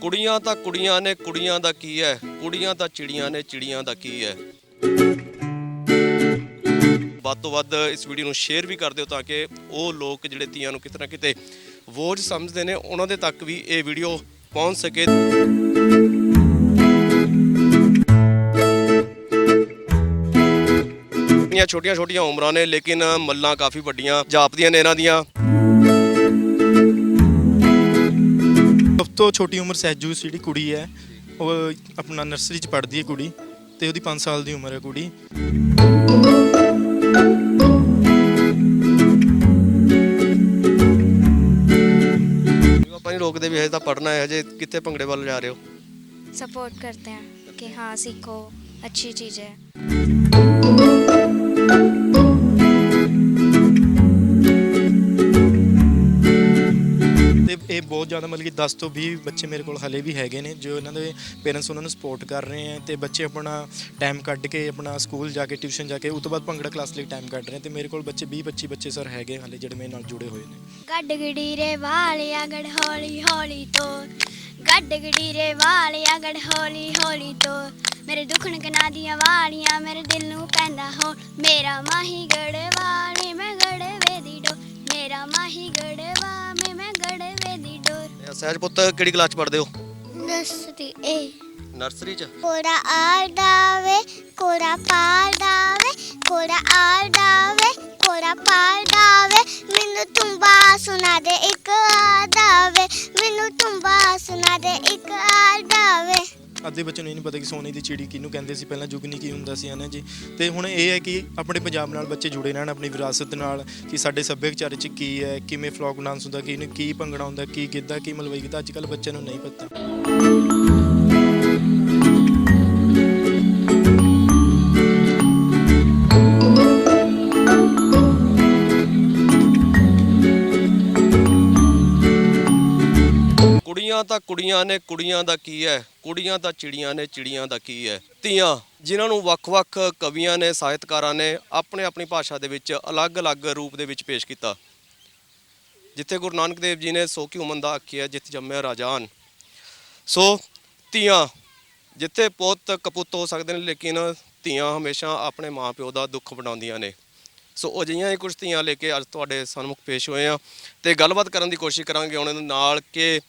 ਕੁੜੀਆਂ ਤਾਂ ਕੁੜੀਆਂ ਨੇ, ਕੁੜੀਆਂ ਦਾ ਕੀ ਹੈ? ਕੁੜੀਆਂ ਤਾਂ ਚਿੜੀਆਂ ਨੇ, ਚਿੜੀਆਂ ਦਾ ਕੀ ਹੈ? ਵੱਧ ਤੋਂ ਵੱਧ ਇਸ ਵੀਡੀਓ ਨੂੰ ਸ਼ੇਅਰ ਵੀ ਕਰ ਦਿਓ ਤਾਂ ਕਿ ਉਹ ਲੋਕ ਜਿਹੜੇ ਤੀਆਂ ਨੂੰ ਕਿਤੇ ਨਾ ਕਿਤੇ ਬੋਝ ਸਮਝਦੇ ਨੇ, ਉਹਨਾਂ ਦੇ ਤੱਕ ਵੀ ਇਹ ਵੀਡੀਓ ਪਹੁੰਚ ਸਕੇ। ਛੋਟੀਆਂ ਛੋਟੀਆਂ ਉਮਰਾਂ ਨੇ, ਲੇਕਿਨ ਮੱਲਾਂ ਕਾਫੀ ਵੱਡੀਆਂ ਜਾਪਦੀਆਂ ਨੇ ਇਹਨਾਂ ਦੀਆਂ। ਸਭ ਤੋਂ ਛੋਟੀ ਉਮਰ ਸਹਿਜੂ ਜਿਹੜੀ ਕੁੜੀ ਹੈ। ਉਹ ਆਪਣਾ ਨਰਸਰੀ 'ਚ ਪੜ੍ਹਦੀ ਹੈ ਕੁੜੀ ਤੇ ਉਹਦੀ 5 ਸਾਲ ਦੀ ਉਮਰ ਹੈ ਕੁੜੀ। ਆਪਾਂ ਨਹੀਂ ਰੋਕਦੇ ਵੀ ਹਜੇ ਤਾਂ ਪੜਨਾ ਹੈ ਹਜੇ ਕਿੱਥੇ ਭੰਗੜੇ ਵੱਲ ਜਾ ਰਹੇ ਹੋ? ਸਪੋਰਟ ਕਰਦੇ ਹਾਂ ਕਿ ਹਾਂ ਸਿੱਖੋ ਅੱਛੀ ਚੀਜ਼ ਹੈ। ਬਹੁਤ ਜ਼ਿਆਦਾ ਮਤਲਬ ਕਿ 10 ਤੋਂ 20 ਬੱਚੇ ਮੇਰੇ ਕੋਲ ਹਲੇ ਵੀ ਹੈਗੇ ਨੇ, ਜੋ ਇਹਨਾਂ ਦੇ ਪੇਰੈਂਟਸ ਉਹਨਾਂ ਨੂੰ ਸਪੋਰਟ ਕਰ ਰਹੇ ਆ ਤੇ ਬੱਚੇ ਆਪਣਾ ਟਾਈਮ ਕੱਢ ਕੇ ਆਪਣਾ ਸਕੂਲ ਜਾ ਕੇ ਟਿਊਸ਼ਨ ਜਾ ਕੇ ਉਸ ਤੋਂ ਬਾਅਦ ਭੰਗੜਾ ਕਲਾਸ ਲਈ ਟਾਈਮ ਕੱਢ ਰਹੇ ਤੇ ਮੇਰੇ ਕੋਲ ਬੱਚੇ 20 25 ਬੱਚੇ ਸਰ ਹੈਗੇ ਹਲੇ ਜਿਹੜੇ ਮੇਰੇ ਨਾਲ ਜੁੜੇ ਹੋਏ ਨੇ। ਗੱਡ ਗੜੀਰੇ ਵਾਲਿਆ ਗੜ ਹੌਲੀ ਹੌਲੀ ਤੋਂ ਗੱਡ ਗੜੀਰੇ ਵਾਲਿਆ ਗੜ ਹੌਲੀ ਹੌਲੀ ਤੋਂ ਮੇਰੇ ਦੁਖਣ ਕਨਾ ਦੀਆਂ ਵਾਲੀਆਂ ਮੇਰੇ ਦਿਲ ਨੂੰ ਪੈਂਦਾ ਹੋ ਮੇਰਾ ਮਾਹੀ ਗੜਵਾਲੀ ਮੈਂ ਗੜਵੇ ਦੀ ਡੋ ਮੇਰਾ ਮਾਹੀ ਗੜਵਾ ਸਹਿਜ ਪੁੱਤ ਕਿਹੜੀ ਕਲਾਸ ਚ ਪੜਦੇ ਹੋ? ਦਸਤੀ ਏ ਨਰਸਰੀ ਚ? ਕੋੜਾ ਆੜਾਵੇ ਕੋੜਾ ਪਾੜਾਵੇ ਕੋੜਾ ਆੜਾਵੇ ਕੋੜਾ ਪਾੜਾਵੇ ਮੈਨੂੰ ਤੁੰਬਾ ਸੁਣਾ ਦੇ ਇੱਕ ਆੜਾਵੇ ਮੈਨੂੰ ਤੁੰਬਾ ਸੁਣਾ ਦੇ ਇੱਕ ਆੜਾਵੇ ਅੱਧੇ ਬੱਚੇ ਨੂੰ ਇਹ ਨਹੀਂ ਪਤਾ ਕਿ ਸੋਨੇ ਦੀ ਚਿੜੀ ਕਿਹਨੂੰ ਕਹਿੰਦੇ ਸੀ, ਪਹਿਲਾਂ ਜੁਗਨੀ ਕੀ ਹੁੰਦਾ ਸੀ, ਹਨਾ ਜੀ। ਤੇ ਹੁਣ ਇਹ ਹੈ ਕਿ ਆਪਣੇ ਪੰਜਾਬ ਨਾਲ ਬੱਚੇ ਜੁੜੇ ਰਹਿਣ, ਆਪਣੀ ਵਿਰਾਸਤ ਨਾਲ, ਕਿ ਸਾਡੇ ਸੱਭਿਆਚਾਰ 'ਚ ਕੀ ਹੈ, ਕਿਵੇਂ ਫਲੋਕ ਡਾਂਸ ਹੁੰਦਾ ਕੀ ਕੀ ਭੰਗੜਾ ਹੁੰਦਾ, ਕੀ ਗਿੱਧਾ, ਕੀ ਮਲਵਈ ਗਿੱਧਾ, ਅੱਜ ਕੱਲ੍ਹ ਬੱਚਿਆਂ ਨੂੰ ਨਹੀਂ ਪਤਾ। ਤਾਂ ਕੁੜੀਆਂ ਨੇ, ਕੁੜੀਆਂ ਦਾ ਕੀ ਹੈ? ਕੁੜੀਆਂ ਤਾਂ ਚਿੜੀਆਂ ਨੇ, ਚਿੜੀਆਂ ਦਾ ਕੀ ਹੈ? ਧੀਆਂ, ਜਿਨ੍ਹਾਂ ਨੂੰ ਵੱਖ-ਵੱਖ ਕਵੀਆਂ ਨੇ, ਸਾਹਿਤਕਾਰਾਂ ਨੇ ਆਪਣੇ ਆਪਣੀ ਭਾਸ਼ਾ ਦੇ ਵਿੱਚ ਅਲੱਗ-ਅਲੱਗ ਰੂਪ ਦੇ ਵਿੱਚ ਪੇਸ਼ ਕੀਤਾ। ਜਿੱਥੇ ਗੁਰੂ ਨਾਨਕ ਦੇਵ ਜੀ ਨੇ ਸੋ ਕੀ ਉਮਨ ਦਾ ਆਖਿਆ ਜਿੱਥੇ ਜੰਮਿਆ ਰਾਜਾਨ। ਸੋ ਧੀਆਂ, ਜਿੱਥੇ ਪੁੱਤ ਕਪੁੱਤ ਹੋ ਸਕਦੇ ਨੇ, ਲੇਕਿਨ ਧੀਆਂ ਹਮੇਸ਼ਾ ਆਪਣੇ ਮਾਪਿਓ ਦਾ ਦੁੱਖ ਵਡਾਉਂਦੀਆਂ ਨੇ। ਸੋ ਅਜਿਹੀਆਂ ਹੀ ਕੁਝ ਧੀਆਂ ਲੈ ਕੇ ਅੱਜ ਤੁਹਾਡੇ ਸਨਮੁਖ ਪੇਸ਼ ਹੋਏ ਆ। ਤੇ ਗੱਲਬਾਤ ਕਰਨ ਦੀ ਕੋਸ਼ਿਸ਼ ਕਰਾਂਗੇ ਉਹਨਾਂ ਦੇ ਨਾਲ ਕਿ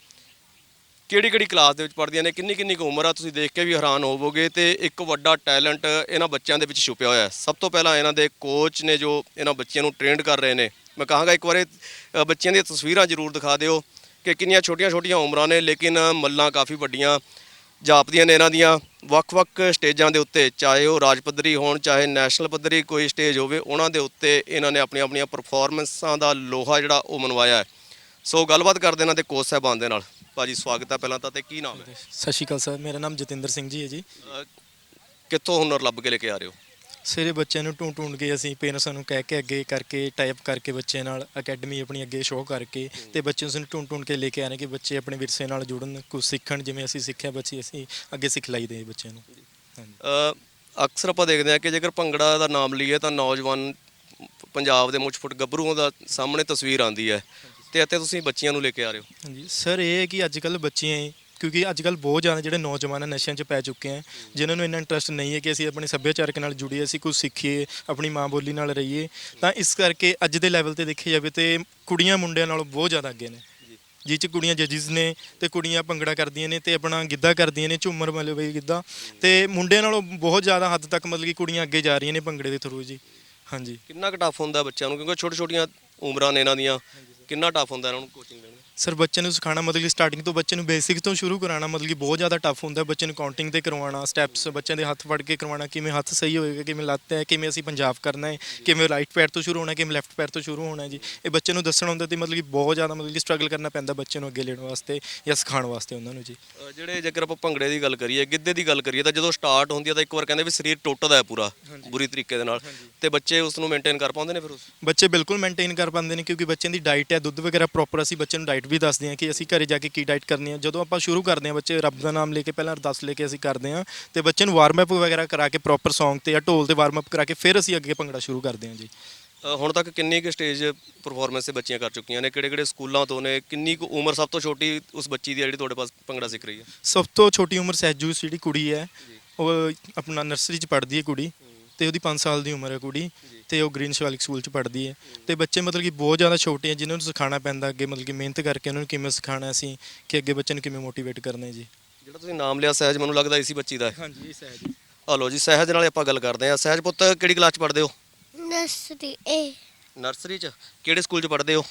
ਕਿਹੜੀ ਕਿਹੜੀ ਕਲਾਸ ਦੇ ਵਿੱਚ ਪੜ੍ਹਦੀਆਂ ਨੇ ਕਿੰਨੀ ਕਿੰਨੀ ਕੁ ਉਮਰ ਆ ਤੁਸੀਂ ਦੇਖ ਕੇ ਵੀ ਹੈਰਾਨ ਹੋਵੋਗੇ ਤੇ ਇੱਕ ਵੱਡਾ ਟੈਲੈਂਟ ਇਹਨਾਂ ਬੱਚਿਆਂ ਦੇ ਵਿੱਚ ਛੁਪਿਆ ਹੋਇਆ ਹੈ। ਸਭ ਤੋਂ ਪਹਿਲਾਂ ਇਹਨਾਂ ਦੇ ਕੋਚ ਨੇ ਜੋ ਇਹਨਾਂ ਬੱਚਿਆਂ ਨੂੰ ਟ੍ਰੇਨਡ ਕਰ ਰਹੇ ਨੇ ਮੈਂ ਕਹਾਂਗਾ ਇੱਕ ਵਾਰੀ ਅ, ਬੱਚਿਆਂ ਦੀਆਂ ਤਸਵੀਰਾਂ ਜ਼ਰੂਰ ਦਿਖਾ ਦਿਓ ਕਿ ਕਿੰਨੀਆਂ ਛੋਟੀਆਂ ਛੋਟੀਆਂ ਉਮਰਾਂ ਨੇ ਲੇਕਿਨ ਮੱਲਾਂ ਕਾਫੀ ਵੱਡੀਆਂ ਜਾਪਦੀਆਂ ਨੇ ਇਹਨਾਂ ਦੀਆਂ। ਵੱਖ-ਵੱਖ ਸਟੇਜਾਂ ਦੇ ਉੱਤੇ ਚਾਹੇ ਉਹ ਰਾਜ ਪੱਧਰੀ ਹੋਣ ਚਾਹੇ ਨੈਸ਼ਨਲ ਪੱਧਰੀ ਕੋਈ ਸਟੇਜ ਹੋਵੇ ਉਹਨਾਂ ਦੇ ਉੱਤੇ ਇਹਨਾਂ ਨੇ ਆਪਣੀਆਂ ਆਪਣੀਆਂ ਪਰਫਾਰਮੈਂਸਾਂ ਦਾ ਲੋਹਾ ਜਿਹੜਾ ਉਹ ਮਨਵਾਇਆ ਹੈ। ਸੋ ਗੱਲਬਾਤ ਕਰਦੇ ਇਹਨਾਂ ਦੇ ਕੋਚ ਸਾਹਿਬਾਨ ਦੇ ਨਾਲ। ਭਾਜੀ ਸਵਾਗਤ ਹੈ ਪਹਿਲਾਂ ਤਾਂ ਤੇ ਕੀ ਨਾਮ ਹੈ? ਸਤਿ ਸ਼੍ਰੀ ਅਕਾਲ ਸਰ ਮੇਰਾ ਨਾਮ ਜਤਿੰਦਰ ਸਿੰਘ ਜੀ ਹੈ ਜੀ। ਅਹ ਕਿੱਥੋਂ ਹੁਨਰ ਲੱਭ ਕੇ ਲੈ ਕੇ ਆ ਰਹੇ ਹੋ? ਸਵੇਰੇ ਬੱਚਿਆਂ ਨੂੰ ਢੂੰਡ ਢੂੰਡ ਕੇ ਅਸੀਂ ਪੇਰੈਂਟਸਾਂ ਨੂੰ ਕਹਿ ਕੇ ਅੱਗੇ ਕਰਕੇ ਟਾਈਪ ਕਰਕੇ ਬੱਚਿਆਂ ਨਾਲ ਅਕੈਡਮੀ ਆਪਣੀ ਅੱਗੇ ਸ਼ੋਅ ਕਰਕੇ ਤੇ ਬੱਚਿਆਂ ਨੂੰ ਢੂੰਡ ਢੂੰਡ ਕੇ ਲੈ ਕੇ ਆਣੇ ਕਿ ਬੱਚੇ ਆਪਣੇ ਵਿਰਸੇ ਨਾਲ ਜੁੜਨ ਕੁਝ ਸਿੱਖਣ ਜਿਵੇਂ ਅਸੀਂ ਸਿੱਖਿਆ ਬੱਚੇ ਅਸੀਂ ਅੱਗੇ ਸਿਖਲਾਈ ਦੇ ਬੱਚਿਆਂ ਨੂੰ। ਹਾਂਜੀ। ਅਹ ਅਕਸਰ ਆਪਾਂ ਦੇਖਦੇ ਹਾਂ ਕਿ ਜੇਕਰ ਭੰਗੜਾ ਦਾ ਨਾਮ ਲਈਏ ਤਾਂ ਨੌਜਵਾਨ ਪੰਜਾਬ ਦੇ ਮੁੱਛ ਫੁੱਟ ਗੱਭਰੂਆਂ ਦਾ ਸਾਹਮਣੇ ਤਸਵੀਰ ਆਉਂਦੀ ਹੈ। ਤੇ ਇੱਥੇ ਤੁਸੀਂ ਬੱਚਿਆਂ ਨੂੰ ਲੈ ਕੇ ਆ ਰਹੇ ਹੋ? ਹਾਂਜੀ। ਸਰ ਇਹ ਹੈ ਕਿ ਅੱਜ ਕੱਲ ਬੱਚੇ ਕਿਉਂਕਿ ਅੱਜ ਕੱਲ ਬਹੁਤ ਜ਼ਿਆਦਾ ਜਿਹੜੇ ਨੌਜਵਾਨ ਨਸ਼ਿਆਂ 'ਚ ਪੈ ਚੁੱਕੇ ਆ ਜਿਨ੍ਹਾਂ ਨੂੰ ਇੰਨਾ ਇੰਟਰਸਟ ਨਹੀਂ ਹੈ ਕਿ ਅਸੀਂ ਆਪਣੇ ਸੱਭਿਆਚਾਰਕ ਨਾਲ ਜੁੜੀਏ ਅਸੀਂ ਕੁਝ ਸਿੱਖੀਏ ਆਪਣੀ ਮਾਂ ਬੋਲੀ ਨਾਲ ਰਹੀਏ। ਤਾਂ ਇਸ ਕਰਕੇ ਅੱਜ ਦੇ ਲੈਵਲ ਤੇ ਦੇਖਿਆ ਜਾਵੇ ਤੇ ਕੁੜੀਆਂ ਮੁੰਡਿਆਂ ਨਾਲੋਂ ਬਹੁਤ ਜ਼ਿਆਦਾ ਅੱਗੇ ਨੇ। ਜਿਹ 'ਚ ਕੁੜੀਆਂ ਜੱਜਿਸ ਨੇ ਤੇ ਕੁੜੀਆਂ ਭੰਗੜਾ ਕਰਦੀਆਂ ਨੇ ਤੇ ਆਪਣਾ ਗਿੱਧਾ ਕਰਦੀਆਂ ਨੇ ਝੂਮਰ ਮਤਲਬ ਇਹ ਗਿੱਧਾ। ਤੇ ਮੁੰਡਿਆਂ ਨਾਲੋਂ ਬਹੁਤ ਜ਼ਿਆਦਾ ਹੱਦ ਤੱਕ ਮਤਲਬ ਕਿ ਕੁੜੀਆਂ ਅੱਗੇ ਜਾ ਰਹੀਆਂ ਨੇ ਭੰਗੜੇ ਦੇ ਥਰੂ ਜੀ। ਹਾਂਜੀ। ਕਿੰਨਾ ਕੁ ਟਫ ਹੁੰਦਾ ਬੱਚਿਆਂ ਨੂੰ? ਕਿਉਂਕਿ ਛੋਟੀ ਛੋਟੀਆਂ ਉਮਰਾਂ ਨੇ ਇਹਨਾਂ ਦੀਆਂ। ਕਿੰਨਾ ਟਫ ਹੁੰਦਾ ਇਹਨਾਂ ਨੂੰ ਕੋਚਿੰਗ ਦੇਣੀ ਸਰ ਬੱਚੇ ਨੂੰ ਸਿਖਾਉਣਾ ਮਤਲਬ ਕਿ ਸਟਾਰਟਿੰਗ ਤੋਂ ਬੱਚੇ ਨੂੰ ਬੇਸਿਕ ਤੋਂ ਸ਼ੁਰੂ ਕਰਾਉਣਾ ਮਤਲਬ ਕਿ ਬਹੁਤ ਜ਼ਿਆਦਾ ਟਫ ਹੁੰਦਾ ਬੱਚੇ ਨੂੰ ਕਾਊਂਟਿੰਗ ਤੇ ਕਰਵਾਉਣਾ ਸਟੈਪਸ ਬੱਚਿਆਂ ਦੇ ਹੱਥ ਫੜ ਕੇ ਕਰਵਾਉਣਾ ਕਿਵੇਂ ਹੱਥ ਸਹੀ ਹੋਏਗਾ ਕਿਵੇਂ ਲੱਤ ਹੈ ਕਿਵੇਂ ਅਸੀਂ ਪੰਜਾਬ ਕਰਨਾ ਹੈ ਕਿਵੇਂ ਰਾਈਟ ਪੈਰ ਤੋਂ ਸ਼ੁਰੂ ਹੋਣਾ ਕਿਵੇਂ ਲੈਫਟ ਪੈਰ ਤੋਂ ਸ਼ੁਰੂ ਹੋਣਾ ਹੈ ਜੀ। ਇਹ ਬੱਚੇ ਨੂੰ ਦੱਸਣਾ ਹੁੰਦਾ ਤੇ ਮਤਲਬ ਕਿ ਬਹੁਤ ਜ਼ਿਆਦਾ ਮਤਲਬ ਕਿ ਸਟਰਗਲ ਕਰਨਾ ਪੈਂਦਾ ਬੱਚੇ ਨੂੰ ਅੱਗੇ ਲੈਣ ਵਾਸਤੇ ਜਾਂ ਸਿਖਾਉਣ ਵਾਸਤੇ ਉਹਨਾਂ ਨੂੰ ਜੀ। ਜਿਹੜੇ ਜੇਕਰ ਆਪਾਂ ਭੰਗੜੇ ਦੀ ਗੱਲ ਕਰੀਏ ਗਿੱਧੇ ਦੀ ਗੱਲ ਕਰੀਏ ਤਾਂ ਜਦੋਂ ਸਟਾਰਟ ਹੁੰਦੀ ਹੈ ਤਾਂ ਇੱਕ ਵਾਰ ਕਹਿੰਦੇ ਵੀ ਸਰੀਰ ਟੁੱਟਦਾ ਹੈ ਪੂਰਾ ਬੁਰੀ ਤਰੀਕੇ ਦੇ ਨਾਲ। ਤੇ ਬੱਚੇ ਉਸ ਨੂੰ ਮੇਨਟੇਨ ਕਰ ਪਾਉਂਦੇ ਨੇ ਫਿਰ ਉਸ? ਬੱਚੇ ਬਿਲਕੁਲ ਮੇਨਟੇਨ ਕਰ ਪਾਉਂਦੇ ਨੇ ਕਿਉਂਕਿ ਬੱਚਿਆਂ ਦੀ ਡਾਈਟ ਹੈ ਦੁੱਧ ਵਗੈਰਾ ਪ੍ਰੋਪਰ ਅਸੀਂ ਬੱਚੇ ਨੂੰ ਡਾਈਟ ਵੀ ਦੱਸਦੇ ਹਾਂ ਕਿ ਅਸੀਂ ਘਰੇ ਜਾ ਕੇ ਕੀ ਡਾਈਟ ਕਰਨੀ ਹੈ ਜਦੋਂ ਆਪਾਂ ਸ਼ੁਰੂ ਕਰਦੇ ਹਾਂ ਬੱਚੇ ਰੱਬ ਦਾ ਨਾਮ ਲੈ ਕੇ ਪਹਿਲਾਂ ਅਰਦਾਸ ਲੈ ਕੇ ਅਸੀਂ ਕਰਦੇ ਹਾਂ ਤੇ ਬੱਚੇ ਨੂੰ ਵਾਰਮ ਅਪ ਵਗੈਰਾ ਕਰਾ ਕੇ ਪ੍ਰੋਪਰ Song ਤੇ ਜਾਂ ਢੋਲ ਤੇ ਵਾਰਮ ਅਪ ਕਰਾ ਕੇ ਫਿਰ ਅਸੀਂ ਅੱਗੇ ਭੰਗੜਾ ਸ਼ੁਰੂ ਕਰਦੇ ਹਾਂ ਜੀ। ਅ, ਹੁਣ ਤੱਕ ਕਿੰਨੀ ਕੁ ਸਟੇਜ ਪਰਫਾਰਮੈਂਸ ਬੱਚੀਆਂ ਕਰ ਚੁੱਕੀਆਂ ਨੇ? ਕਿਹੜੇ ਕਿਹੜੇ ਸਕੂਲਾਂ ਤੋਂ ਨੇ? ਕਿੰਨੀ ਕੁ ਉਮਰ ਸਭ ਤੋਂ ਛੋਟੀ ਉਸ ਬੱਚੀ ਦੀ ਹੈ ਜਿਹੜੀ ਤੁਹਾਡੇ ਪਾਸ ਭੰਗੜਾ ਸਿੱਖ ਰਹੀ ਹੈ ਸਭ ਤੋਂ ਛੋਟੀ ਉਮਰ ਸਹਿਜੂ ਜਿਹੜੀ ਕੁੜੀ ਹੈ ਉਹ ਆਪਣਾ ਨਰਸਰੀ 'ਚ ਪੜ੍ਹਦੀ ਹੈ ਕੁੜੀ। ਤੇ ਉਹਦੀ 5 ਸਾਲ ਦੀ ਉਮਰ ਹੈ ਕੁੜੀ ਤੇ ਉਹ ਗ੍ਰੀਨ ਸ਼ਿਵਾਲਿਕ ਸਕੂਲ 'ਚ ਪੜ੍ਹਦੀ ਹੈ। ਤੇ ਬੱਚੇ ਮਤਲਬ ਕਿ ਬਹੁਤ ਜ਼ਿਆਦਾ ਛੋਟੇ ਆ ਜਿਨ੍ਹਾਂ ਨੂੰ ਸਿਖਾਉਣਾ ਪੈਂਦਾ ਅੱਗੇ ਮਤਲਬ ਕਿ ਮਿਹਨਤ ਕਰਕੇ ਉਹਨਾਂ ਨੂੰ ਕਿਵੇਂ ਸਿਖਾਉਣਾ ਅਸੀਂ ਕਿ ਅੱਗੇ ਬੱਚੇ ਨੂੰ ਕਿਵੇਂ ਮੋਟੀਵੇਟ ਕਰਨਾ ਹੈ ਜੀ। ਜਿਹੜਾ ਤੁਸੀਂ ਨਾਮ ਲਿਆ ਸਹਿਜ ਮੈਨੂੰ ਲੱਗਦਾ ਇਸੀ ਬੱਚੀ ਦਾ ਹੈ। ਹਾਂਜੀ ਸਹਿਜ। ਹਲੋ ਜੀ ਸਹਿਜ ਨਾਲ ਆਪਾਂ ਗੱਲ ਕਰਦੇ ਹਾਂ। ਸਹਿਜ ਪੁੱਤ ਕਿਹੜੀ ਕਲਾਸ 'ਚ ਪੜ੍ਹਦੇ ਹੋ? ਨਸਰੀ ਏ ਨਰਸਰੀ 'ਚ। ਕਿਹੜੇ ਸਕੂਲ 'ਚ ਪੜ੍ਹਦੇ ਹੋ?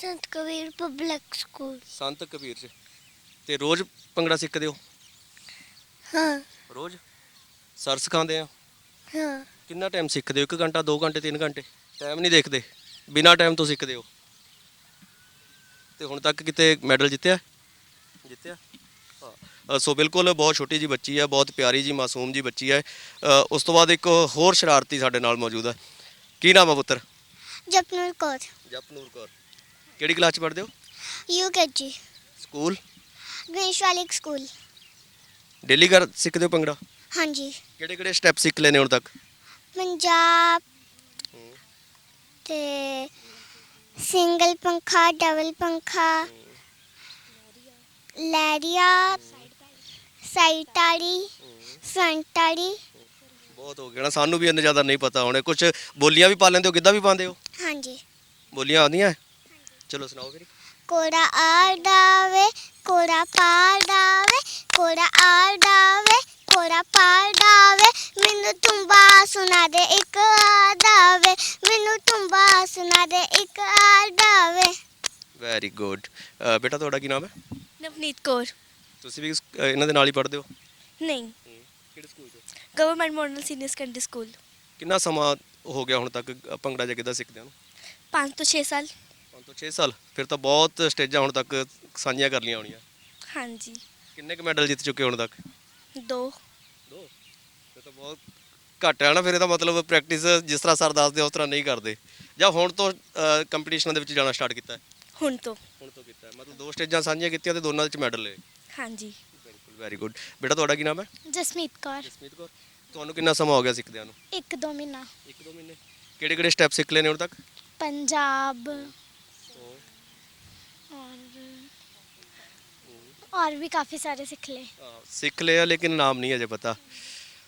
ਸੰਤ ਕਬੀਰ ਪਬਲਿਕ ਸਕੂਲ ਸੰਤ ਕਬੀਰ 'ਚ। ਤੇ ਰੋਜ਼ ਭੰਗੜਾ ਸਿੱਖਦੇ ਹੋ? ਹਾਂ। ਰੋਜ਼? ਸਰ ਸਿਖਾਉਂਦੇ ਆ? ਹਾਂ। ਕਿੰਨਾ ਟਾਈਮ ਸਿੱਖਦੇ ਹੋ? 1 ਘੰਟਾ 2 ਘੰਟੇ 3 ਘੰਟੇ? ਟਾਈਮ ਨਹੀਂ ਦੇਖਦੇ। ਬਿਨਾ ਟਾਈਮ ਤੋਂ ਸਿੱਖਦੇ ਹੋ? ਤੇ ਹੁਣ ਤੱਕ ਕਿਤੇ ਮੈਡਲ ਜਿੱਤਿਆ? ਜਿੱਤਿਆ? ਹਾਂ। ਅ, ਸੋ ਬਿਲਕੁਲ ਬਹੁਤ ਛੋਟੀ ਜੀ ਬੱਚੀ ਹੈ ਬਹੁਤ ਪਿਆਰੀ ਜੀ ਮਾਸੂਮ ਜੀ ਬੱਚੀ ਹੈ। ਅ, ਉਸ ਤੋਂ ਬਾਅਦ ਇੱਕ ਹੋਰ ਸ਼ਰਾਰਤੀ ਸਾਡੇ ਨਾਲ ਮੌਜੂਦ ਹੈ। ਕੀ ਨਾਮ ਹੈ ਪੁੱਤਰ? ਜਪਨੂਰ ਕੌਰ। ਜਪਨੂਰ ਕੌਰ। ਕਿਹੜੀ ਕਲਾਸ ਚ ਪੜ੍ਹਦੇ ਹੋ? UKG school? ਗ੍ਰੀਨਸ਼ਵਾਲਿਕ ਸਕੂਲ। ਡੇਲੀ ਕਰ ਸਿੱਖਦੇ ਹੋ ਭੰਗੜਾ? ਹਾਂਜੀ। ਕਿਹੜੇ ਕਿਹੜੇ ਸਟੈਪ ਸਿੱਖ ਲੈਨੇ ਹੁਣ ਤੱਕ? ਪੰਜਾਬ ਤੇ ਸਿੰਗਲ ਪੰਖਾ ਡਬਲ ਪੰਖਾ ਲੈਰੀਆ ਸਾਈਡ ਤਾੜੀ ਫਰੰਟ ਤਾੜੀ। ਬਹੁਤ ਹੋ ਗਿਆ ਨਾ ਸਾਨੂੰ ਵੀ ਇੰਨੇ ਜ਼ਿਆਦਾ ਨਹੀਂ ਪਤਾ ਹੋਣੇ। ਕੁਝ ਬੋਲੀਆਂ ਵੀ ਪਾ ਲੈਂਦੇ ਹੋ ਕਿੱਦਾਂ ਵੀ ਪਾਉਂਦੇ ਹੋ? ਹਾਂਜੀ। ਬੋਲੀਆਂ ਆਉਂਦੀਆਂ? ਹੈ? ਚਲੋ ਸੁਣਾਓ ਫਿਰ ਕੋੜਾ ਆੜਾਵੇ ਕੋੜਾ ਪਾੜਾਵੇ ਕੋੜਾ ਆੜਾਵੇ ਕੋੜਾ ਪਾੜਾਵੇ ਮੈਨੂੰ ਤੁੰਬਾ ਸੁਣਾ ਦੇ ਇੱਕ ਆੜਾਵੇ ਮੈਨੂੰ ਤੁੰਬਾ ਸੁਣਾ ਦੇ ਇੱਕ ਆੜਾਵੇ ਵੈਰੀ ਗੁੱਡ ਬੇਟਾ ਤੁਹਾਡਾ ਕੀ ਨਾਮ ਹੈ? ਨਵਨੀਤ ਕੌਰ। ਤੁਸੀਂ ਵੀ ਇਸ- ਅ, ਇਹਨਾਂ ਦੇ ਨਾਲ ਹੀ ਪੜ੍ਹਦੇ ਹੋ? ਨਹੀਂ। ਕਿਹੜੇ ਸਕੂਲ 'ਚ? Government model senior secondary school. ਕਿੰਨਾ ਸਮਾਂ ਹੋ ਗਿਆ ਹੁਣ ਤੱਕ ਅ, ਭੰਗੜਾ ਜਾਂ ਕਿੱਦਾਂ ਸਿੱਖਦੇ ਹੋ 5 ਤੋਂ 6 ਸਾਲ। 5 ਤੋਂ 6 ਸਾਲ। ਫਿਰ ਤਾਂ ਬਹੁਤ ਸਟੇਜਾਂ ਹੁਣ ਤੱਕ ਸਾਂਝੀਆਂ ਕਰ ਲੀਆਂ ਹੋਣੀਆਂ। ਹਾਂਜੀ। ਕਿੰਨੇ ਕੁ ਮੈਡਲ ਜਿੱਤ ਚੁੱਕੇ ਹੁਣ ਤੱਕ? ਦੋ। ਬਹੁਤ ਘੱਟ ਹੈ ਨਾ ਫਿਰ ਇਹਦਾ ਮਤਲਬ ਪ੍ਰੈਕਟਿਸ ਜਿਸ ਤਰ੍ਹਾਂ ਸਰ ਦੱਸਦੇ ਆ, ਉਸ ਤਰ੍ਹਾਂ ਨਹੀਂ ਕਰਦੇ ਜਾਂ ਹੁਣ ਤੋਂ ਕੰਪੀਟੀਸ਼ਨਾਂ ਦੇ ਵਿੱਚ ਜਾਣਾ ਸਟਾਰਟ ਕੀਤਾ ਹੈ ਹੁਣ ਤੋਂ ਹੁਣ ਤੋਂ ਕੀਤਾ ਹੈ ਮਤਲਬ ਦੋ ਸਟੇਜਾਂ ਸਾਂਝੀਆਂ ਕੀਤੀਆਂ ਤੇ ਦੋਨਾਂ ਵਿੱਚ ਮੈਡਲ ਲਏ ਹਾਂਜੀ ਬਿਲਕੁਲ ਵੈਰੀ ਗੁੱਡ ਬੇਟਾ ਤੁਹਾਡਾ ਕੀ ਨਾਮ ਹੈ ਜਸਮੀਤ ਕੌਰ ਜਸਮੀਤ ਕੌਰ ਤੁਹਾਨੂੰ ਕਿੰਨਾ ਸਮਾਂ ਹੋ ਗਿਆ ਸਿੱਖਦਿਆਂ ਨੂੰ ਇੱਕ ਦੋ ਮਹੀਨਾ ਇੱਕ ਦੋ ਮਹੀਨੇ ਕਿਹੜੇ ਕਿਹੜੇ ਸਟੈਪ ਸਿੱਖ ਲਏ ਨੇ ਹੁਣ ਤੱਕ पंजाब और और भी काफ़ी सारे सीख ले ਹਾਂ, ਸਿੱਖ ਲਿਆ ਲੇਕਿਨ ਨਾਮ ਨਹੀਂ ਅਜੇ ਪਤਾ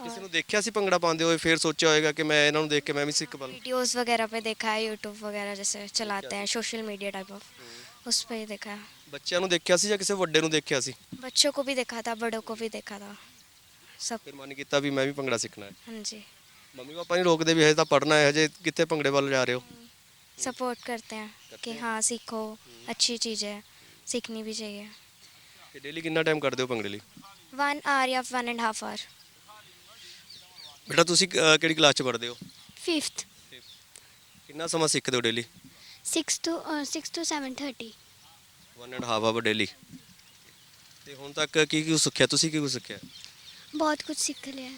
ਕਿਸੇ ਨੂੰ ਦੇਖਿਆ ਸੀ ਭੰਗੜਾ ਪਾਉਂਦੇ ਹੋਏ ਫਿਰ ਸੋਚਿਆ ਹੋਵੇਗਾ ਕਿ ਮੈਂ ਇਹਨਾਂ ਨੂੰ ਦੇਖ ਕੇ ਮੈਂ ਵੀ ਸਿੱਖ ਪਾਲਾਂ वीडियोस वगैरह पे देखा है यूट्यूब वगैरह जैसे चलाते हैं सोशल मीडिया टाइप ऑफ उस पर ही देखा है ਬੱਚਿਆਂ ਨੂੰ ਦੇਖਿਆ ਸੀ ਜਾਂ ਕਿਸੇ ਵੱਡੇ ਨੂੰ ਦੇਖਿਆ ਸੀ बच्चों को भी देखा था बड़ों को भी देखा था सब ਫਿਰ ਮਨ ਕੀਤਾ ਵੀ ਮੈਂ ਵੀ ਭੰਗੜਾ ਸਿੱਖਣਾ ਹੈ हाँ जी ਮੰਮੀ ਪਾਪਾ ਨਹੀਂ ਰੋਕਦੇ ਵੀ ਹਜੇ ਤਾਂ ਪੜ੍ਹਨਾ ਹੈ ਹਜੇ ਕਿੱਥੇ ਭੰਗੜੇ ਵੱਲ ਜਾ ਰਹੇ ਹੋ सपोर्ट करते हैं कि हाँ सीखो अच्छी चीज़ है सीखनी भी चाहिए ਤੇ ਡੇਲੀ ਕਿੰਨਾ ਟਾਈਮ ਕਰਦੇ ਹੋ ਭੰਗੜੇ ਲਈ वन आवर या वन एंड हाफ आवर ਬੇਟਾ ਤੁਸੀਂ ਕਿਹੜੀ ਕਲਾਸ 'ਚ ਪੜ੍ਹਦੇ ਹੋ? 5th ਕਿੰਨਾ ਸਮਾਂ ਸਿੱਖਦੇ ਹੋ daily 6 to 6 to 7:30 1 and half hour daily ਤੇ ਹੁਣ ਤੱਕ ਕੀ ਕੀ ਸਿੱਖਿਆ? ਤੁਸੀਂ ਕੀ ਕੁਝ ਸਿੱਖਿਆ? ਬਹੁਤ ਕੁਝ ਸਿੱਖ ਲਿਆ।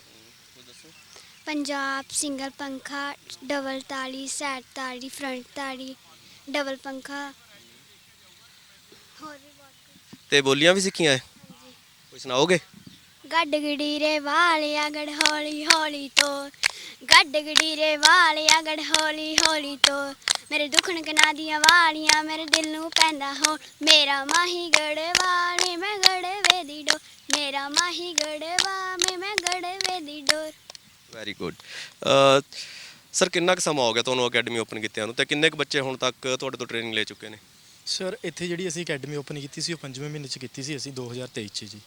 ਪੰਜਾਬ ਸਿੰਗਲ ਪੰਖਾ ਡਬਲ ਤਾਲੀ ਸੈਟ ਤਾਲੀ ਫਰੰਟ ਤਾਲੀ ਡਬਲ ਪੰਖਾ। ਹੋਰ ਵੀ ਬਹੁਤ ਤੇ ਬੋਲੀਆਂ ਵੀ ਸਿੱਖੀਆਂ? ਹੈ ਕੋਈ ਸੁਣਾਓਗੇ? ਗੱਡ ਗੜੀਰੇ ਵਾਲਿਆ ਗੜ ਹੌਲੀ ਹੌਲੀ ਤੋਂ ਗੱਡ ਗੜੀਰੇ ਵਾਲਿਆ ਗੜ ਹੌਲੀ ਹੌਲੀ ਤੋਂ ਮੇਰੇ ਦੁਖਣ ਕਨਾ ਦੀਆਂ ਵਾਲੀਆਂ ਮੇਰੇ ਦਿਲ ਨੂੰ ਪੈਂਦਾ ਹੋ ਮੇਰਾ ਮਾਹੀ ਗੜੇ ਵਾਲੀ ਮੈਂ ਗੜੇ ਵੇ ਦੀ ਡੋ ਮੇਰਾ ਮਾਹੀ ਗੜੇ ਵਾਮੇ ਮੈਂ ਗੜੇ ਵੇ ਦੀ ਡੋਰ। ਵੈਰੀ ਗੁੱਡ ਸਰ ਕਿੰਨਾ ਕੁ ਸਮਾਂ ਹੋ ਗਿਆ ਤੁਹਾਨੂੰ ਅਕੈਡਮੀ ਓਪਨ ਕੀਤਿਆਂ ਨੂੰ ਤੇ ਕਿੰਨੇ ਕੁ ਬੱਚੇ ਹੁਣ ਤੱਕ ਤੁਹਾਡੇ ਤੋਂ ਟ੍ਰੇਨਿੰਗ ਲੈ ਚੁੱਕੇ ਨੇ? ਸਰ ਇੱਥੇ ਜਿਹੜੀ ਅਸੀਂ ਅਕੈਡਮੀ ਓਪਨ ਕੀਤੀ ਸੀ ਉਹ ਪੰਜਵੇਂ ਮਹੀਨੇ ਚ ਕੀਤੀ ਸੀ ਅਸੀਂ 2023 ਚ ਜੀ।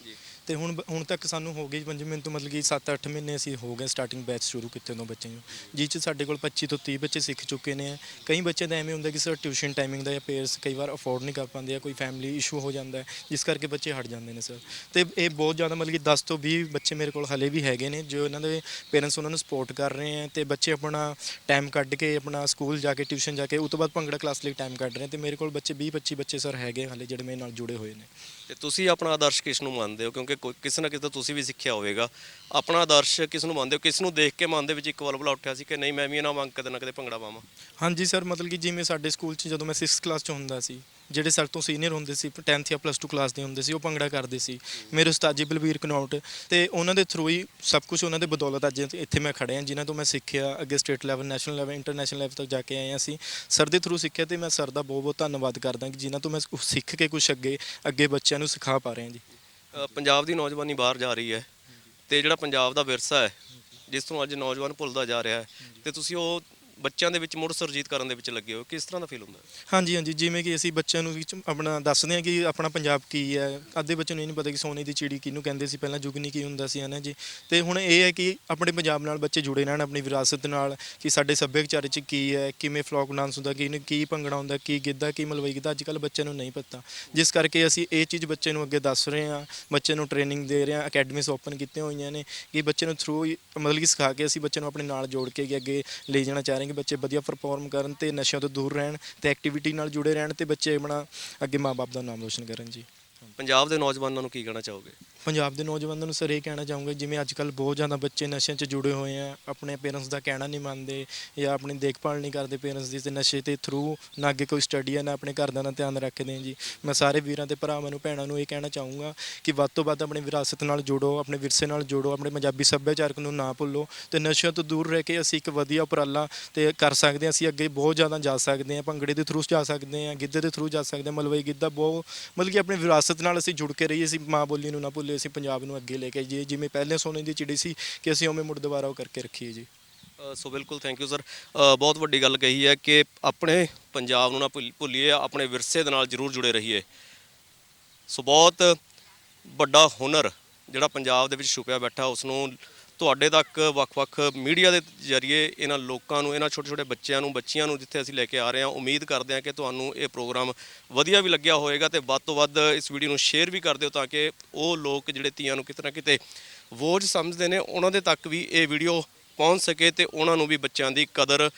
ਤੇ ਹੁਣ ਹੁਣ ਤੱਕ ਸਾਨੂੰ ਹੋ ਗਏ ਪੰਜ ਮਹੀਨੇ ਤੋਂ ਮਤਲਬ ਕਿ 7-8 ਮਹੀਨੇ ਅਸੀਂ ਹੋ ਗਏ ਸਟਾਰਟਿੰਗ ਬੈਚ ਸ਼ੁਰੂ ਕੀਤੇ ਤੋਂ ਬੱਚੇ ਨੂੰ ਜਿਸ 'ਚ ਸਾਡੇ ਕੋਲ 25 ਤੋਂ 30 ਬੱਚੇ ਸਿੱਖ ਚੁੱਕੇ ਨੇ। ਕਈ ਬੱਚੇ ਦਾ ਐਵੇਂ ਹੁੰਦਾ ਕਿ ਸਰ ਟਿਊਸ਼ਨ ਟਾਈਮਿੰਗ ਦਾ ਜਾਂ ਪੇਰੈਂਟਸ ਕਈ ਵਾਰ ਅਫੋਰਡ ਨਹੀਂ ਕਰ ਪਾਉਂਦੇ ਆ ਕੋਈ ਫੈਮਿਲੀ ਇਸ਼ੂ ਹੋ ਜਾਂਦਾ ਜਿਸ ਕਰਕੇ ਬੱਚੇ ਹਟ ਜਾਂਦੇ ਨੇ ਸਰ ਤੇ ਇਹ ਬਹੁਤ ਜ਼ਿਆਦਾ ਮਤਲਬ ਕਿ 10 ਤੋਂ 20 ਬੱਚੇ ਮੇਰੇ ਕੋਲ ਹਲੇ ਵੀ ਹੈਗੇ ਨੇ, ਜੋ ਇਹਨਾਂ ਦੇ ਪੇਰੈਂਟਸ ਉਹਨਾਂ ਨੂੰ ਸਪੋਰਟ ਕਰ ਰਹੇ ਆ ਤੇ ਬੱਚੇ ਆਪਣਾ ਟਾਈਮ ਕੱਢ ਕੇ ਆਪਣਾ ਸਕੂਲ ਜਾ ਕੇ ਟਿਊਸ਼ਨ ਜਾ ਕੇ ਉਸ ਤੋਂ ਬਾਅਦ ਭੰਗੜਾ ਕਲਾਸ ਲਈ ਟਾਈਮ ਕੱਢ ਰਹੇ ਤੇ ਮੇਰੇ ਕੋਲ ਬੱਚੇ 20 25 ਬੱਚੇ ਸਰ ਹੈਗੇ ਹਲੇ ਜਿਹੜੇ ਮੇਰੇ ਨਾਲ ਜੁੜੇ ਹੋਏ ਨੇ। ਤੇ ਤੁਸੀਂ ਆਪਣਾ ਆਦਰਸ਼ ਕਿਸ ਨੂੰ ਮੰਨਦੇ ਹੋ? ਕਿਉਂਕਿ ਕੋਈ- ਕਿਸੇ ਨਾ ਕਿਸੇ ਤੋਂ ਤੁਸੀਂ ਵੀ ਸਿੱਖਿਆ ਹੋਵੇਗਾ। ਆਪਣਾ ਆਦਰਸ਼ ਕਿਸ ਨੂੰ ਮੰਨਦੇ ਹੋ? ਕਿਸ ਨੂੰ ਦੇਖ ਕੇ ਮਨ ਦੇ ਵਿੱਚ ਇੱਕ ਵਲਵਲਾ ਉੱਠਿਆ ਸੀ ਕਿ ਨਹੀਂ, ਮੈਂ ਵੀ ਇਹਨਾਂ ਵਾਂਗ ਕਦੇ ਨਾ ਕਦੇ ਭੰਗੜਾ ਪਾਵਾਂ? ਹਾਂਜੀ ਸਰ, ਮਤਲਬ ਕਿ ਜਿਵੇਂ ਸਾਡੇ ਸਕੂਲ 'ਚ ਜਦੋਂ ਮੈਂ 6th ਕਲਾਸ 'ਚ ਹੁੰਦਾ ਸੀ ਜਿਹੜੇ ਸਾਡੇ ਤੋਂ ਸੀਨੀਅਰ ਹੁੰਦੇ ਸੀ 10th ਜਾਂ ਪਲੱਸ 2 ਕਲਾਸ ਦੇ ਹੁੰਦੇ ਸੀ, ਉਹ ਭੰਗੜਾ ਕਰਦੇ ਸੀ। ਮੇਰੇ ਉਸਤਾਦ ਜੀ ਬਲਵੀਰ ਕਨੌਟ ਤੇ ਉਹਨਾਂ ਦੇ ਥਰੂ ਹੀ ਸਭ ਕੁਝ ਉਹਨਾਂ ਦੇ ਬਦੌਲਤ ਅੱਜ ਇੱਥੇ ਮੈਂ ਖੜਿਆ ਜਿਨ੍ਹਾਂ ਤੋਂ ਮੈਂ ਸਿੱਖਿਆ ਅੱਗੇ state level national level international level ਤੱਕ ਜਾ ਕੇ ਆਏ ਹਾਂ ਅਸੀਂ। ਸਰ ਦੇ ਥਰੂ ਸਿੱਖਿਆ ਤੇ ਮੈਂ ਸਰ ਦਾ ਬਹੁਤ ਬਹੁਤ ਧੰਨਵਾਦ ਕਰਦਾ ਕਿ ਜਿਨ੍ਹਾਂ ਤੋਂ ਮੈਂ ਸਿੱਖ ਕੇ ਕੁਝ ਅੱਗੇ ਅੱਗੇ ਬੱਚਿਆਂ ਨੂੰ ਸਿਖਾ ਪਾ ਰਿਹਾ ਜੀ। ਪੰਜਾਬ ਦੀ ਨੌਜਵਾਨੀ ਬਾਹਰ ਜਾ ਰਹੀ ਹੈ ਤੇ ਜਿਹੜਾ ਪੰਜਾਬ ਦਾ ਵਿਰਸਾ ਹੈ, ਜਿਸ ਤੋਂ ਅੱਜ ਨੌਜਵਾਨ ਭੁੱਲਦਾ ਜਾ ਰਿਹਾ ਹੈ, ਤੇ ਤੁਸੀਂ ਉਹ ਬੱਚਿਆਂ ਦੇ ਵਿੱਚ ਮੁੜ ਸੁਰਜੀਤ ਕਰਨ ਦੇ ਵਿੱਚ ਲੱਗੇ ਹੋ? ਕਿਸ ਤਰ੍ਹਾਂ ਦਾ ਫੀਲ ਹੁੰਦਾ? ਹਾਂਜੀ ਹਾਂਜੀ। ਜਿਵੇਂ ਕਿ ਅਸੀਂ ਬੱਚਿਆਂ ਨੂੰ ਵਿੱਚ ਆਪਣਾ ਦੱਸਦੇ ਹਾਂ ਕਿ ਆਪਣਾ ਪੰਜਾਬ ਕੀ ਹੈ। ਅੱਧੇ ਬੱਚਿਆਂ ਨੂੰ ਇਹ ਨਹੀਂ ਪਤਾ ਕਿ ਸੋਨੇ ਦੀ ਚਿੜੀ ਕਿਹਨੂੰ ਕਹਿੰਦੇ ਸੀ। ਪਹਿਲਾਂ ਜੁਗਨੀ ਕੀ ਹੁੰਦਾ ਸੀ ਹਨਾ ਜੀ? ਤੇ ਹੁਣ ਇਹ ਹੈ ਕਿ ਆਪਣੇ ਪੰਜਾਬ ਨਾਲ ਬੱਚੇ ਜੁੜੇ ਰਹਿਣ, ਆਪਣੀ ਵਿਰਾਸਤ ਨਾਲ ਕਿ ਸਾਡੇ ਸੱਭਿਆਚਾਰ 'ਚ ਕੀ ਹੈ, ਕਿਵੇਂ ਫਲੋਕ ਡਾਂਸ ਹੁੰਦਾ ਕਿ ਕੀ ਭੰਗੜਾ ਹੁੰਦਾ, ਕੀ ਗਿੱਧਾ, ਕੀ ਮਲਵਈ ਗਿੱਧਾ, ਅੱਜ ਕੱਲ੍ਹ ਬੱਚਿਆਂ ਨੂੰ ਨਹੀਂ ਪਤਾ। ਜਿਸ ਕਰਕੇ ਅਸੀਂ ਇਹ ਚੀਜ਼ ਬੱਚੇ ਨੂੰ ਅੱਗੇ ਦੱਸ ਰਹੇ ਹਾਂ, ਬੱਚੇ ਨੂੰ ਟ੍ਰੇਨਿੰਗ ਦੇ ਰਹੇ ਹਾਂ ਅਕੈਡਮੀਜ਼ ਓਪਨ ਕੀਤੀਆਂ ਹੋਈਆਂ ਨੇ ਕਿ ਬੱਚੇ ਨੂੰ ਥਰੂ ਮਤਲਬ ਕਿ ਸਿਖਾ ਕੇ ਅਸੀਂ ਬੱਚੇ ਨੂੰ ਆਪਣੇ ਨਾਲ ਜੋੜ ਕੇ ਅੱਗੇ- ਅੱਗੇ ਲੈ ਜਾਣਾ ਚਾਹ ਰਹੇ ਹਾਂ ਕਿ ਬੱਚੇ ਵਧੀਆ ਪਰਫਾਰਮ ਕਰਨ ਤੇ ਨਸ਼ਿਆਂ ਤੋਂ ਦੂਰ ਰਹਿਣ ਤੇ ਐਕਟੀਵਿਟੀ ਨਾਲ ਜੁੜੇ ਰਹਿਣ ਤੇ ਬੱਚੇ ਆਪਣਾ ਅੱਗੇ ਮਾਪੇ ਦਾ ਨਾਮ ਰੋਸ਼ਨ ਕਰਨ ਜੀ। ਪੰਜਾਬ ਦੇ ਨੌਜਵਾਨਾਂ ਨੂੰ ਕੀ ਕਹਿਣਾ ਚਾਹੋਗੇ? ਪੰਜਾਬ ਦੇ ਨੌਜਵਾਨਾਂ ਨੂੰ ਸਰ ਇਹ ਕਹਿਣਾ ਚਾਹੂੰਗਾ, ਜਿਵੇਂ ਅੱਜ ਕੱਲ੍ਹ ਬਹੁਤ ਜ਼ਿਆਦਾ ਬੱਚੇ ਨਸ਼ਿਆਂ 'ਚ ਜੁੜੇ ਹੋਏ ਆ, ਆਪਣੇ ਪੇਰੈਂਟਸ ਦਾ ਕਹਿਣਾ ਨਹੀਂ ਮੰਨਦੇ ਜਾਂ ਆਪਣੀ ਦੇਖਭਾਲ ਨਹੀਂ ਕਰਦੇ ਪੇਰੈਂਟਸ ਦੀ ਤੇ ਨਸ਼ੇ ਦੇ ਥਰੂ ਨਾ ਅੱਗੇ ਕੋਈ ਸਟੱਡੀ ਆ, ਨਾ ਆਪਣੇ ਘਰਦਿਆਂ ਦਾ ਧਿਆਨ ਰੱਖਦੇ ਆ ਜੀ। ਮੈਂ ਸਾਰੇ ਵੀਰਾਂ ਤੇ ਭਰਾਵਾਂ ਨੂੰ, ਭੈਣਾਂ ਨੂੰ ਇਹ ਕਹਿਣਾ ਚਾਹੂੰਗਾ ਕਿ ਵੱਧ ਤੋਂ ਵੱਧ ਆਪਣੀ ਵਿਰਾਸਤ ਨਾਲ ਜੁੜੋ, ਆਪਣੇ ਵਿਰਸੇ ਨਾਲ ਜੁੜੋ, ਆਪਣੇ ਪੰਜਾਬੀ ਸੱਭਿਆਚਾਰਕ ਨੂੰ ਨਾ ਭੁੱਲੋ ਤੇ ਨਸ਼ਿਆਂ ਤੋਂ ਦੂਰ ਰਹਿ ਕੇ ਅਸੀਂ ਇੱਕ ਵਧੀਆ ਉਪਰਾਲਾ ਤੇ ਕਰ ਸਕਦੇ ਹਾਂ ਅਸੀਂ ਅੱਗੇ ਬਹੁਤ ਜ਼ਿਆਦਾ ਜਾ ਸਕਦੇ ਹਾਂ ਭੰਗੜੇ ਦੇ ਥਰੂ ਜਾ ਸਕਦੇ ਹਾਂ ਗਿੱਧੇ ਦੇ ਥਰੂ ਜਾ ਸਕਦੇ ਹਾਂ ਮਲਵਈ ਗਿੱਧਾ ਬਹੁਤ, ਮਤਲਬ ਕਿ ਆਪਣੀ ਵਿਰਾਸਤ ਨਾਲ ਅਸੀਂ ਜੁੜ ਕੇ ਰਹੀਏ, ਅਸੀਂ ਮਾਂ ਬੋਲੀ ਨੂੰ ਨਾ ਭੁੱਲੀਏ ਅਸੀਂ ਪੰਜਾਬ ਨੂੰ ਅੱਗੇ ਲੈ ਕੇ ਜਾਈਏ ਜਿਵੇਂ ਪਹਿਲੇ ਸੋਨੇ ਦੀ ਚਿੜੀ ਸੀ ਕਿ ਅਸੀਂ ਉਵੇਂ ਮੁੜ ਦੁਬਾਰਾ ਉਹ ਕਰਕੇ ਰੱਖੀਏ ਜੀ। ਸੋ ਬਿਲਕੁਲ ਥੈਂਕ ਯੂ ਸਰ ਬਹੁਤ ਵੱਡੀ ਗੱਲ ਕਹੀ ਹੈ ਕਿ ਆਪਣੇ ਪੰਜਾਬ ਨੂੰ ਨਾ ਭੁੱਲ- ਭੁੱਲੀਏ, ਆਪਣੇ ਵਿਰਸੇ ਦੇ ਨਾਲ ਜ਼ਰੂਰ ਜੁੜੇ ਰਹੀਏ। ਸੋ ਬਹੁਤ ਵੱਡਾ ਹੁਨਰ ਜਿਹੜਾ ਪੰਜਾਬ ਦੇ ਵਿੱਚ ਛੁਪਿਆ ਬੈਠਾ ਉਸ ਨੂੰ ਤੁਹਾਡੇ ਤੱਕ ਵੱਖ-ਵੱਖ ਮੀਡੀਆ ਦੇ ਜ਼ਰੀਏ ਇਹਨਾਂ ਲੋਕਾਂ ਨੂੰ, ਇਹਨਾਂ ਛੋਟੇ-ਛੋਟੇ ਬੱਚਿਆਂ ਨੂੰ, ਬੱਚੀਆਂ ਨੂੰ ਜਿੱਥੇ ਅਸੀਂ ਲੈ ਕੇ ਆ ਰਹੇ ਹਾਂ, ਉਮੀਦ ਕਰਦੇ ਹਾਂ ਕਿ ਤੁਹਾਨੂੰ ਇਹ ਪ੍ਰੋਗਰਾਮ ਵਧੀਆ ਵੀ ਲੱਗਿਆ ਹੋਵੇਗਾ ਤੇ ਵੱਧ ਤੋਂ ਵੱਧ ਇਸ ਵੀਡੀਓ ਨੂੰ ਸ਼ੇਅਰ ਵੀ ਕਰ ਦਿਓ ਤਾਂ ਕਿ ਉਹ ਲੋਕ ਜਿਹੜੇ ਧੀਆਂ ਨੂੰ ਕਿਤੇ ਨਾ ਕਿਤੇ ਬੋਝ ਸਮਝਦੇ ਨੇ, ਉਹਨਾਂ ਦੇ ਤੱਕ ਵੀ ਇਹ ਵੀਡੀਓ ਪਹੁੰਚ ਸਕੇ ਤੇ ਉਹਨਾਂ ਨੂੰ ਵੀ ਬੱਚਿਆਂ ਦੀ ਕਦਰ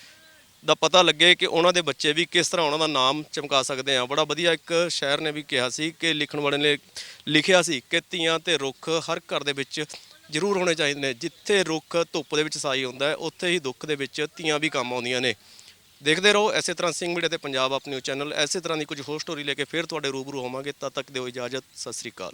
ਦਾ ਪਤਾ ਲੱਗੇ ਕਿ ਉਹਨਾਂ ਦੇ ਬੱਚੇ ਵੀ ਕਿਸ ਤਰ੍ਹਾਂ ਉਹਨਾਂ ਦਾ ਨਾਮ ਚਮਕਾ ਸਕਦੇ ਆ। ਬੜਾ ਵਧੀਆ ਇੱਕ ਸ਼ਾਇਰ ਨੇ ਵੀ ਕਿਹਾ ਸੀ ਕਿ ਲਿਖਣ ਵਾਲੇ ਨੇ ਲਿਖਿਆ ਸੀ ਕਿ ਧੀਆਂ ਤੇ ਰੁੱਖ ਹਰ ਘਰ ਦੇ ਵਿੱਚ ਜ਼ਰੂਰ ਹੋਣੇ ਚਾਹੀਦੇ ਨੇ। ਜਿੱਥੇ ਰੁੱਖ ਧੁੱਪ ਦੇ ਵਿੱਚ ਸਾਈ ਹੁੰਦਾ ਹੈ, ਉੱਥੇ ਹੀ ਦੁੱਖ ਦੇ ਵਿੱਚ ਧੀਆਂ ਵੀ ਕੰਮ ਆਉਂਦੀਆਂ ਨੇ। ਦੇਖਦੇ ਰਹੋ ਐਸੇ ਤਰ੍ਹਾਂ ਸਿੰਘ ਮੀਡੀਆ ਤੇ ਪੰਜਾਬ ਆਪ ਨਿਊਜ਼ ਚੈਨਲ ਐਸੇ ਤਰ੍ਹਾਂ ਦੀ ਕੁਝ ਹੋਰ ਸਟੋਰੀ ਲੈ ਕੇ ਫਿਰ ਤੁਹਾਡੇ ਰੂਬਰੂ ਹੋਵਾਂਗੇ। ਤਦ ਤੱਕ ਦਿਓ ਇਜਾਜ਼ਤ, ਸਤਿ ਸ੍ਰੀ ਅਕਾਲ।